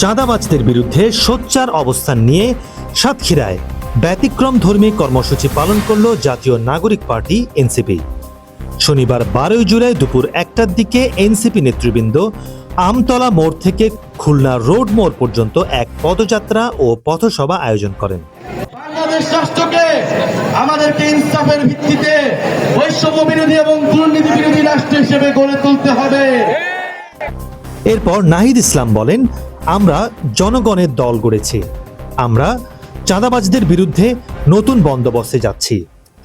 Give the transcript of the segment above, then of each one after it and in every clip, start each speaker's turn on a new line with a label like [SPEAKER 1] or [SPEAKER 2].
[SPEAKER 1] চাঁদাবাজদের বিরুদ্ধে সোচ্চার অবস্থান নিয়ে সাতক্ষীরায় ব্যতিক্রম ধর্মী কর্মসূচি পালন করল জাতীয় নাগরিক পার্টি, এনসিপি। শনিবার বারোই জুলাই দুপুর একটার দিকে এনসিপি নেতৃবৃন্দ আমতলা মোড় থেকে খুলনা রোড মোড় পর্যন্ত এক পদযাত্রা ও পথসভা আয়োজন করেন।
[SPEAKER 2] বাংলাদেশ আমাদেরকে ইনসাফের ভিত্তিতে বৈষম্য বিরোধী এবং দুর্নীতি বিরোধী রাষ্ট্র হিসেবে গড়ে তুলতে হবে।
[SPEAKER 1] এরপর নাহিদ ইসলাম বলেন, আমরা জনগণের দল গড়েছি। আমরা চাঁদাবাজদের বিরুদ্ধে নতুন বন্দোবস্তে যাচ্ছি।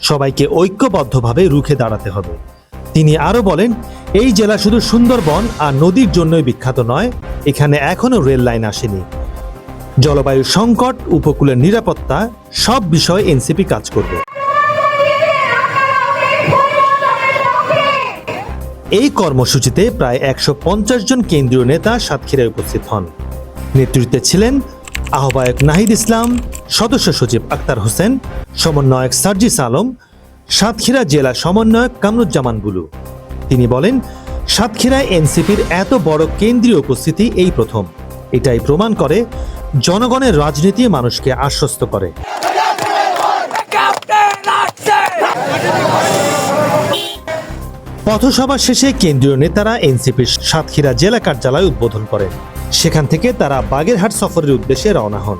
[SPEAKER 1] সবাইকে ঐক্যবদ্ধভাবে রুখে দাঁড়াতে হবে। তিনি আরও বলেন, এই জেলা শুধু সুন্দরবন আর নদীর জন্যই বিখ্যাত নয়, এখানে এখনও রেল লাইন আসেনি। জলবায়ু সংকট, উপকূলের নিরাপত্তা, সব বিষয়ে এনসিপি কাজ করবে। এই কর্মসূচিতে প্রায় একশো পঞ্চাশ জন কেন্দ্রীয় নেতা সাতক্ষীরায় উপস্থিত হন। নেতৃত্বে ছিলেন আহ্বায়ক নাহিদ ইসলাম, সদস্য সচিব আক্তার হোসেন, সমন্বয়ক সার্জিস আলম, সাতক্ষীরা জেলা সমন্বয়ক কামরুজ্জামান বুলু। তিনি বলেন, সাতক্ষীরায় এনসিপির এত বড় কেন্দ্রীয় উপস্থিতি এই প্রথম। এটাই প্রমাণ করে জনগণের রাজনীতি মানুষকে আশ্বস্ত করে। পথসভা শেষে কেন্দ্রীয় নেতারা এনসিপির সাতক্ষীরা জেলা কার্যালয় উদ্বোধন করেন। সেখান থেকে তারা বাগেরহাট সফরের উদ্দেশ্যে রওনা হন।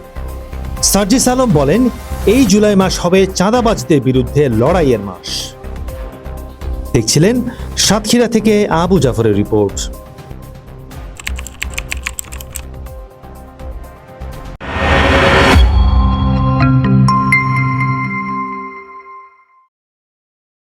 [SPEAKER 1] সার্জিস আলম বলেন, এই জুলাই মাস হবে চাঁদাবাজদের বিরুদ্ধে লড়াইয়ের মাস। দেখছিলেন সাতক্ষীরা থেকে আবু জাফরের রিপোর্ট।